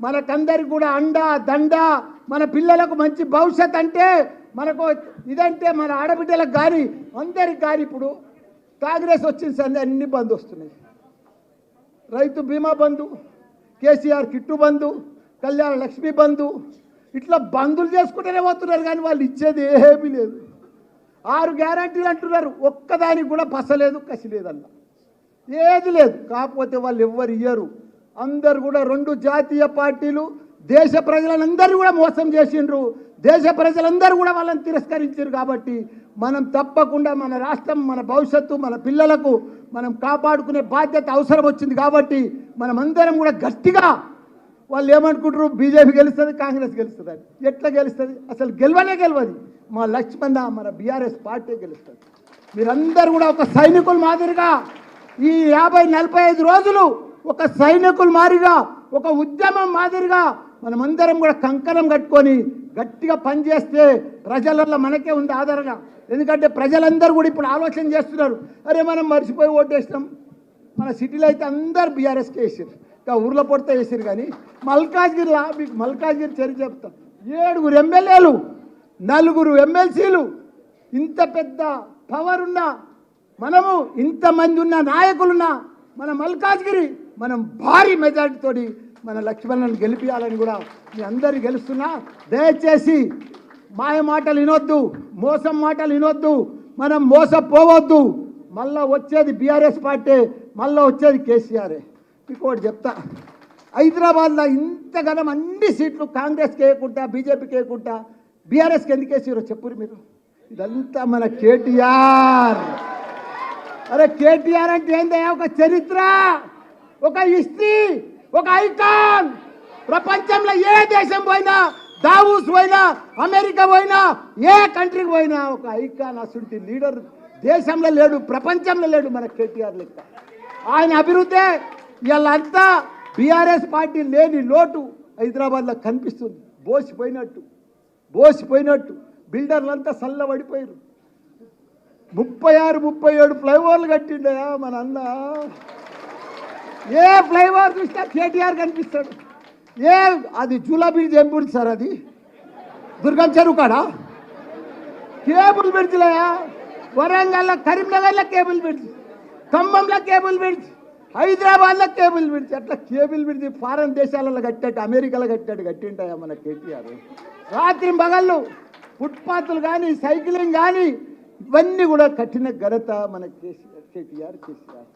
మనకందరికి కూడా అండ దండ మన పిల్లలకు మంచి భవిష్యత్ అంటే మనకు ఇదంటే మన ఆడబిడ్డలకు కానీ అందరికి కానీ ఇప్పుడు కాంగ్రెస్ వచ్చిన సంది అన్ని బంద్ వస్తున్నాయి. రైతు బీమా బంధు కేసీఆర్ కిట్టు బంధు కళ్యాణ లక్ష్మి బంధు ఇట్లా బంధులు చేసుకుంటూనే పోతున్నారు కానీ వాళ్ళు ఇచ్చేది ఏమీ లేదు. ఆరు గ్యారంటీలు అంటున్నారు ఒక్కదానికి కూడా పసలేదు కసి లేదన్న ఏది లేదు కాకపోతే వాళ్ళు ఎవ్వరు ఇయ్యరు. అందరు కూడా రెండు జాతీయ పార్టీలు దేశ ప్రజలందరూ కూడా మోసం చేసిండ్రు. దేశ ప్రజలందరూ కూడా వాళ్ళని తిరస్కరించారు కాబట్టి మనం తప్పకుండా మన రాష్ట్రం మన భవిష్యత్తు మన పిల్లలకు మనం కాపాడుకునే బాధ్యత అవసరం వచ్చింది కాబట్టి మనం అందరం కూడా గట్టిగా వాళ్ళు ఏమనుకుంటారు? బీజేపీ గెలుస్తుంది కాంగ్రెస్ గెలుస్తుంది ఎట్లా గెలుస్తుంది? అసలు గెలవనే గెలవదు. మా లక్ష్మణ మన బీఆర్ఎస్ పార్టీ గెలుస్తుంది. మీరందరూ కూడా ఒక సైనికుల మాదిరిగా ఈ యాభై నలభై ఐదు రోజులు ఒక సైనికుల మారిగా ఒక ఉద్యమం మాదిరిగా మనమందరం కూడా కంకణం కట్టుకొని గట్టిగా పనిచేస్తే ప్రజలలో మనకే ఉంది ఆధారంగా ఎందుకంటే ప్రజలందరూ కూడా ఇప్పుడు ఆలోచన చేస్తున్నారు. అరే మనం మర్చిపోయి ఓటేసినాం. మన సిటీలో అయితే అందరు బీఆర్ఎస్కే వేసారు ఇంకా ఊర్లో పొడితే వేసారు కానీ మల్కాజ్గిరిలా మీకు మల్కాజ్గిరి చరి చెప్తాం. ఏడుగురు ఎమ్మెల్యేలు నలుగురు ఎమ్మెల్సీలు ఇంత పెద్ద పవర్ ఉన్నా మనము ఇంతమంది ఉన్న నాయకులున్నా మన మల్కాజ్గిరి మనం భారీ మెజారిటీతో మన లక్ష్మణులను గెలిపించాలని కూడా మీ అందరు గెలుస్తున్నా. దయచేసి మాయ మాటలు వినొద్దు మోసం మాటలు వినొద్దు మనం మోసపోవద్దు. మళ్ళా వచ్చేది బీఆర్ఎస్ పార్టీ మళ్ళీ వచ్చేది కేసీఆరే. మీకు ఒకటి చెప్తా. హైదరాబాద్లో ఇంతగానం అన్ని సీట్లు కాంగ్రెస్కి వేయకుండా బీజేపీకి వేయకుండా బీఆర్ఎస్కి ఎందుకు వేసారో చెప్పురు మీరు? ఇదంతా మన కేటీఆర్. అరే కేటీఆర్ అంటే ఏందయ్యా? ఒక చరిత్ర. ఒక హిస్టరీ ఒక ఐకాన్. ప్రపంచంలో ఏ దేశం పోయినా దావూస్ పోయినా అమెరికా పోయినా ఏ కంట్రీకి పోయినా ఒక ఐకాన్ అసలు లీడర్ దేశంలో లేడు ప్రపంచంలో లేడు మన కేటీఆర్ లెక్క. ఆయన అభివృద్ధి. వీళ్ళంతా బీఆర్ఎస్ పార్టీ లేని లోటు హైదరాబాద్లో కనిపిస్తుంది. బోసిపోయినట్టు బోసిపోయినట్టు. బిల్డర్లంతా చల్లబడిపోయారు ముప్పై ఆరు ముప్పై ఏడు ఫ్లైఓవర్లు కట్టిండయా మన అన్న? ఏ ఫ్లైఓవర్ చూసినా కేటీఆర్ కనిపిస్తాడు. ఏ అది జూలా బ్రిడ్జ్ ఏం బ్రిడ్జ్ సార్ అది. దుర్గం చెరువు కాడా. కేబుల్ బ్రిడ్జ్లయా వరంగల్లో కరీంనగర్లో కేబుల్ బ్రిడ్జ్. ఖమ్మంలో కేబుల్ బ్రిడ్జ్. హైదరాబాద్లో కేబుల్ బ్రిడ్జ్. అట్లా కేబుల్ బ్రిడ్జ్ ఫారెన్ దేశాలలో కట్టాడు అమెరికాలో కట్టాడు కట్టింటాయా మన కేటీఆర్? రాత్రి మగళ్ళు ఫుట్పాత్లు కానీ సైక్లింగ్ కానీ ఇవన్నీ కూడా కట్టిన ఘనత మన కేసీఆర్ కేటీఆర్ కేసీఆర్.